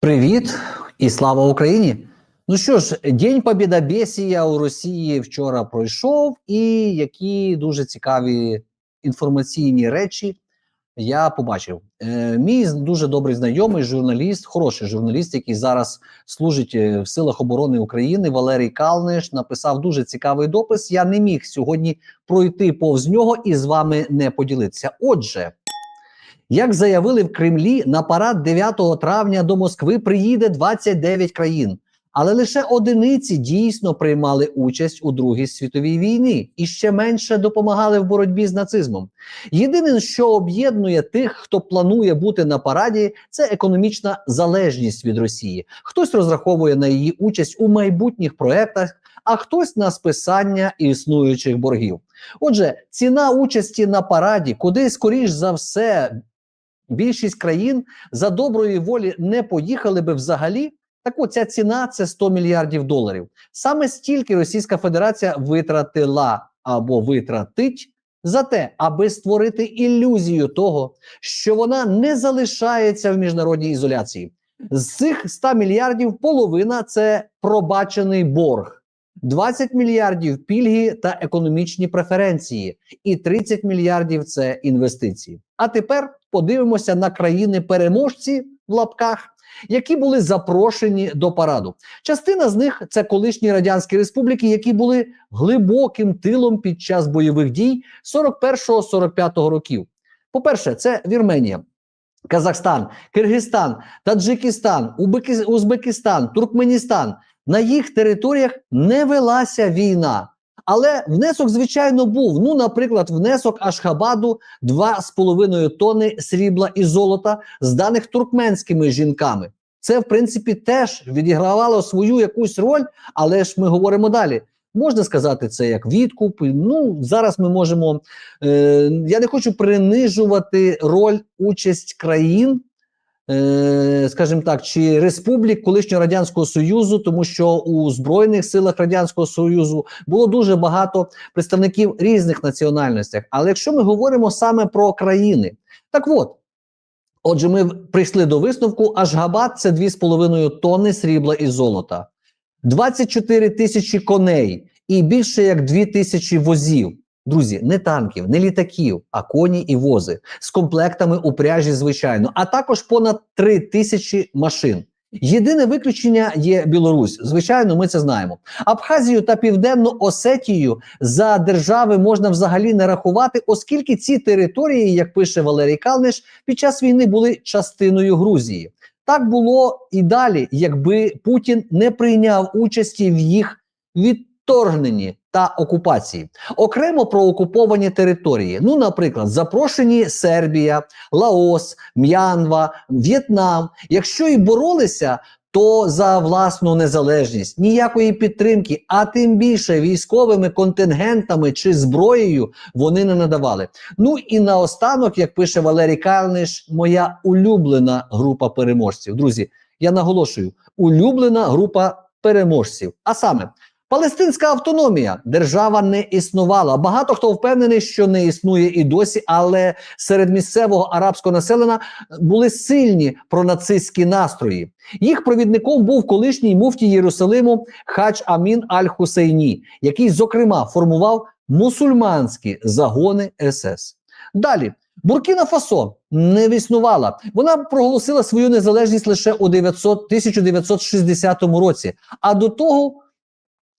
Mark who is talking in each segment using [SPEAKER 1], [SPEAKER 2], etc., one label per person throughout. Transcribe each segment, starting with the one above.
[SPEAKER 1] Привіт і слава Україні! Ну що ж, День Побєдобєсія у Росії вчора пройшов, і які дуже цікаві інформаційні речі я побачив. Е, мій дуже добрий знайомий, журналіст, хороший журналіст, який зараз служить е, в силах оборони України, Валерій Калниш, написав дуже цікавий допис. Я не міг сьогодні пройти повз нього і з вами не поділитися. Отже. Як заявили в Кремлі, на парад 9 травня до Москви приїде 29 країн, але лише одиниці дійсно приймали участь у Другій світовій війні і ще менше допомагали в боротьбі з нацизмом. Єдине, що об'єднує тих, хто планує бути на параді, це економічна залежність від Росії. Хтось розраховує на її участь у майбутніх проектах, а хтось на списання існуючих боргів. Отже, ціна участі на параді, куди скоріш за все більшість країн за доброї волі не поїхали би взагалі. Так от ця ціна це 100 мільярдів доларів. Саме стільки Російська Федерація витратила або витратить за те, аби створити ілюзію того, що вона не залишається в міжнародній ізоляції. З цих 100 мільярдів половина це пробачений борг. 20 мільярдів пільги та економічні преференції, і 30 мільярдів це інвестиції. А тепер подивимося на країни-переможці в лапках, які були запрошені до параду. Частина з них це колишні радянські республіки, які були глибоким тилом під час бойових дій 41-45 років. По-перше, це Вірменія. Казахстан, Киргизстан, Таджикистан, Узбекистан, Туркменістан на їх територіях не велася війна. Але внесок, звичайно, був. Ну, наприклад, внесок Ашхабаду 2,5 тони срібла і золота, зданих туркменськими жінками. Це, в принципі, теж відігравало свою якусь роль, але ж ми говоримо далі. Можна сказати, це як відкуп. Ну зараз ми можемо. Е, Я не хочу принижувати роль участь країн скажімо так, чи республік колишнього радянського союзу, тому що у збройних силах радянського союзу було дуже багато представників різних національностей. Але якщо ми говоримо саме про країни, так от. Отже, ми прийшли до висновку, Ашгабад – це 2,5 тонни срібла і золота, 24 тисячі коней і більше як 2 тисячі возів. Друзі, не танків, не літаків, а коні і вози з комплектами упряжі, звичайно, а також понад 3 тисячі машин. Єдине виключення є Білорусь. Звичайно, ми це знаємо. Абхазію та Південну Осетію за держави можна взагалі не рахувати, оскільки ці території, як пише Валерій Калниш, під час війни були частиною Грузії. Так було і далі, якби Путін не прийняв участі в їх відторгненні та окупації. Окремо про окуповані території. Ну, наприклад, запрошені Сербія, Лаос, М'янва, В'єтнам. Якщо і боролися, то за власну незалежність ніякої підтримки, а тим більше військовими контингентами чи зброєю вони не надавали. Ну і наостанок, як пише Валерій Калниш, моя улюблена група переможців. Друзі, я наголошую: улюблена група переможців. А саме. Палестинська автономія держава не існувала. Багато хто впевнений, що не існує і досі, але серед місцевого арабського населення були сильні пронацистські настрої. Їх провідником був колишній муфтій Єрусалиму Хач Амін Аль-Хусейні, який, зокрема, формував мусульманські загони СС. Далі. Буркіна Фасо не існувала. Вона проголосила свою незалежність лише у 900, 1960 році. А до того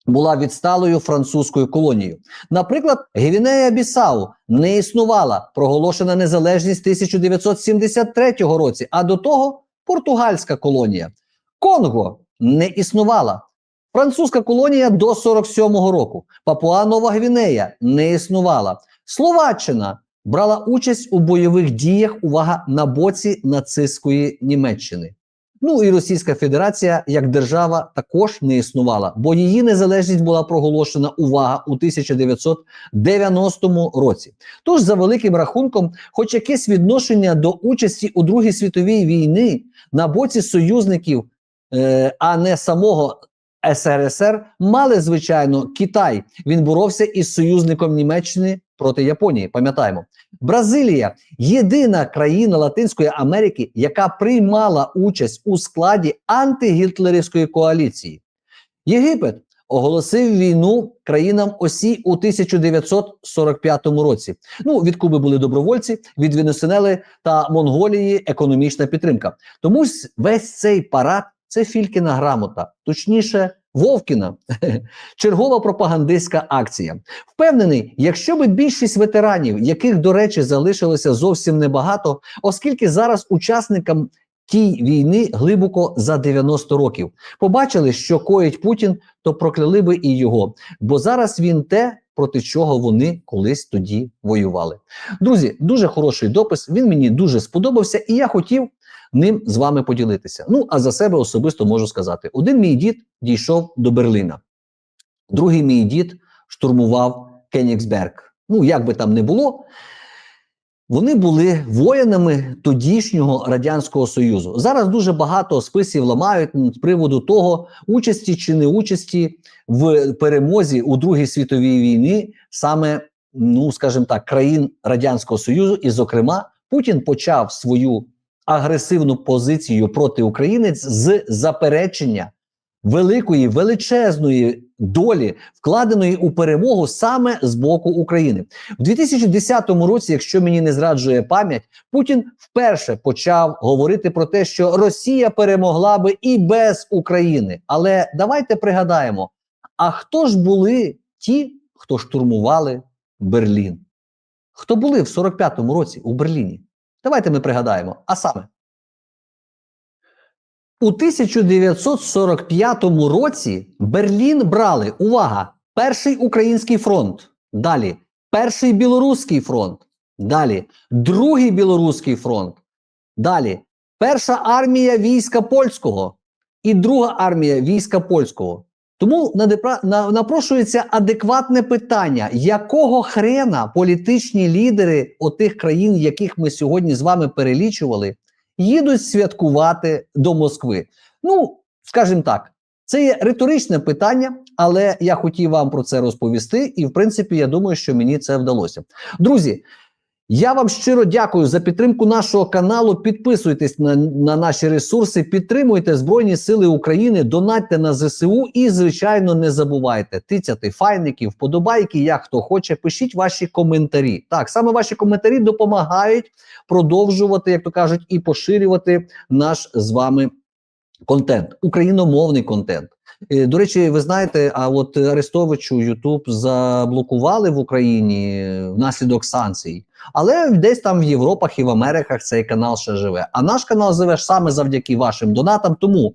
[SPEAKER 1] була відсталою французькою колонією. Наприклад, Гвінея Бісау не існувала, проголошена незалежність 1973 році, а до того португальська колонія. Конго не існувала. Французька колонія до 47-го року. Папуа Нова Гвінея не існувала. Словаччина брала участь у бойових діях. Увага на боці нацистської Німеччини. Ну і Російська Федерація як держава також не існувала, бо її незалежність була проголошена увага у 1990 році. Тож, за великим рахунком, хоч якесь відношення до участі у Другій світовій війни на боці союзників, е, а не самого СРСР, мали звичайно Китай. Він боровся із союзником Німеччини проти Японії. Пам'ятаємо, Бразилія єдина країна Латинської Америки, яка приймала участь у складі антигітлерівської коаліції. Єгипет оголосив війну країнам осі у 1945 році. Ну від Куби були добровольці, від Венесуели та Монголії економічна підтримка. Тому весь цей парад це Фількіна грамота, точніше, Вовкіна, чергова пропагандистська акція. Впевнений, якщо би більшість ветеранів, яких, до речі, залишилося зовсім небагато, оскільки зараз учасникам тій війни глибоко за 90 років, побачили, що коїть Путін, то прокляли би і його. Бо зараз він те, проти чого вони колись тоді воювали. Друзі, дуже хороший допис. Він мені дуже сподобався, і я хотів ним з вами поділитися. Ну а за себе особисто можу сказати: один мій дід дійшов до Берліна, другий мій дід штурмував Кенігсберг. Ну, як би там не було. Вони були воїнами тодішнього радянського союзу. Зараз дуже багато списів ламають з приводу того, участі чи не участі в перемозі у Другій світовій війні, саме, ну скажімо так, країн радянського союзу, і, зокрема, Путін почав свою агресивну позицію проти України з заперечення великої величезної долі, вкладеної у перемогу саме з боку України в 2010 році. Якщо мені не зраджує пам'ять, Путін вперше почав говорити про те, що Росія перемогла би і без України. Але давайте пригадаємо: а хто ж були ті, хто штурмували Берлін? Хто були в 45-му році у Берліні? Давайте ми пригадаємо. А саме у 1945 році Берлін брали увага! Перший український фронт. Далі перший білоруський фронт. Далі другий білоруський фронт. Далі перша армія війська польського і друга армія війська польського. Тому на- напрошується адекватне питання, якого хрена політичні лідери отих країн, яких ми сьогодні з вами перелічували, їдуть святкувати до Москви. Ну, скажімо так, це є риторичне питання, але я хотів вам про це розповісти, і в принципі, я думаю, що мені це вдалося. Друзі. Я вам щиро дякую за підтримку нашого каналу. Підписуйтесь на, на наші ресурси, підтримуйте Збройні Сили України, донатьте на ЗСУ і, звичайно, не забувайте тицяти файники, вподобайки, як хто хоче. Пишіть ваші коментарі. Так, саме ваші коментарі допомагають продовжувати, як то кажуть, і поширювати наш з вами контент, україномовний контент. Е, До речі, ви знаєте, а от Арестовичу Ютуб заблокували в Україні е, внаслідок санкцій, але десь там в Європах і в Америках цей канал ще живе. А наш канал живе саме завдяки вашим донатам. Тому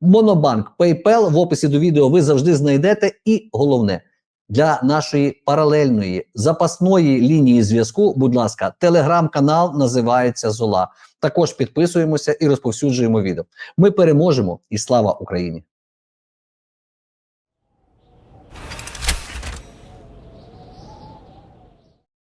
[SPEAKER 1] Монобанк, PayPal в описі до відео ви завжди знайдете. І головне для нашої паралельної запасної лінії зв'язку. Будь ласка, телеграм-канал називається Зола. Також підписуємося і розповсюджуємо відео. Ми переможемо, і слава Україні!